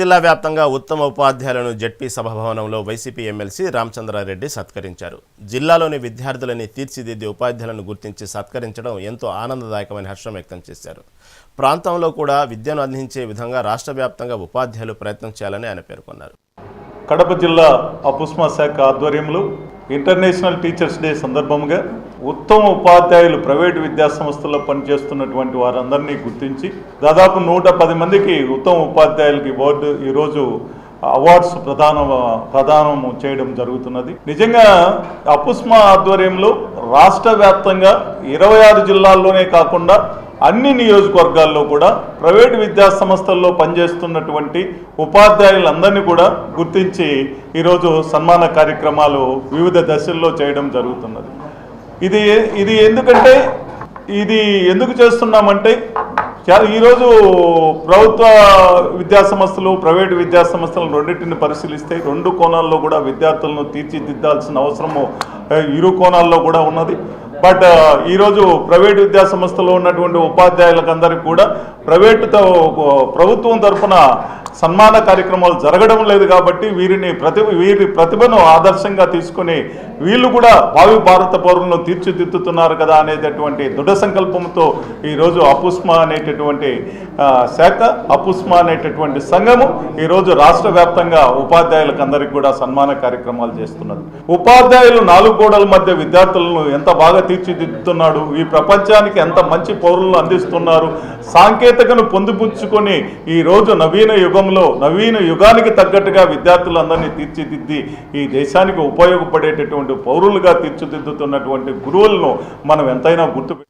జిల్లా వ్యాప్తంగా ఉత్తమ ఉపాధ్యాయులను జడ్పీ సభాభవనంలో వైసీపీ ఎమ్మెల్సీ రామచంద్రారెడ్డి సత్కరించారు. జిల్లాలోని విద్యార్థులని తీర్చిదిద్ది ఉపాధ్యాయులను గుర్తించి సత్కరించడం ఎంతో ఆనందదాయకమైన హర్షం వ్యక్తం చేశారు. ప్రాంతంలో కూడా విద్యను అందించే విధంగా రాష్ట్ర వ్యాప్తంగా ఉపాధ్యాయులు ప్రయత్నం చేయాలని ఆయన పేర్కొన్నారు. కడప జిల్లా అపుస్మా శాఖ ఆధ్వర్యంలో ఇంటర్నేషనల్ టీచర్స్ డే సందర్భంగా ఉత్తమ ఉపాధ్యాయులు ప్రైవేటు విద్యాసంస్థల్లో పనిచేస్తున్నటువంటి వారందరినీ గుర్తించి దాదాపు నూట పది మందికి ఉత్తమ ఉపాధ్యాయులకి బోర్డు ఈరోజు అవార్డ్స్ ప్రధాన ప్రదానం చేయడం జరుగుతున్నది. నిజంగా అపుస్మా ఆధ్వర్యంలో రాష్ట్ర వ్యాప్తంగా ఇరవై ఆరు జిల్లాల్లోనే కాకుండా అన్ని నియోజకవర్గాల్లో కూడా ప్రైవేటు విద్యా సంస్థల్లో పనిచేస్తున్నటువంటి ఉపాధ్యాయులందరినీ కూడా గుర్తించి ఈరోజు సన్మాన కార్యక్రమాలు వివిధ దశల్లో చేయడం జరుగుతున్నది. ఇది ఇది ఎందుకంటే ఇది ఎందుకు చేస్తున్నామంటే ఈరోజు ప్రభుత్వ విద్యా సంస్థలు ప్రైవేటు విద్యా రెండింటిని పరిశీలిస్తే రెండు కోణాల్లో కూడా విద్యార్థులను తీర్చిదిద్దాల్సిన అవసరము ఇరు కోణాల్లో కూడా ఉన్నది. బట్ ఈరోజు ప్రైవేటు విద్యా సంస్థలో ఉన్నటువంటి ఉపాధ్యాయులకందరికీ కూడా ప్రైవేటుతో ప్రభుత్వం తరఫున సన్మాన కార్యక్రమాలు జరగడం లేదు కాబట్టి వీరిని ప్రతి వీరి ప్రతిభను ఆదర్శంగా తీసుకొని వీళ్ళు కూడా భావి భారత పౌరులను తీర్చిదిద్దుతున్నారు కదా అనేటటువంటి దృఢ సంకల్పంతో ఈరోజు అపుస్మా అనేటటువంటి శాఖ అపుస్మా అనేటటువంటి సంఘము ఈరోజు రాష్ట్ర వ్యాప్తంగా ఉపాధ్యాయులకు అందరికీ కూడా సన్మాన కార్యక్రమాలు చేస్తున్నారు ఉపాధ్యాయులు నాలుగు గోడల మధ్య విద్యార్థులను ఎంత బాగా తీర్చిదిద్దుతున్నాడు ఈ ప్రపంచానికి ఎంత మంచి పౌరులను అందిస్తున్నారు సాంకేతికను పొందుపుచ్చుకొని ఈరోజు నవీన యుగంలో నవీన యుగానికి తగ్గట్టుగా విద్యార్థులందరినీ తీర్చిదిద్ది ఈ దేశానికి ఉపయోగపడేటటువంటి పౌరులుగా తీర్చిదిద్దుతున్నటువంటి గురువులను మనం ఎంతైనా గుర్తు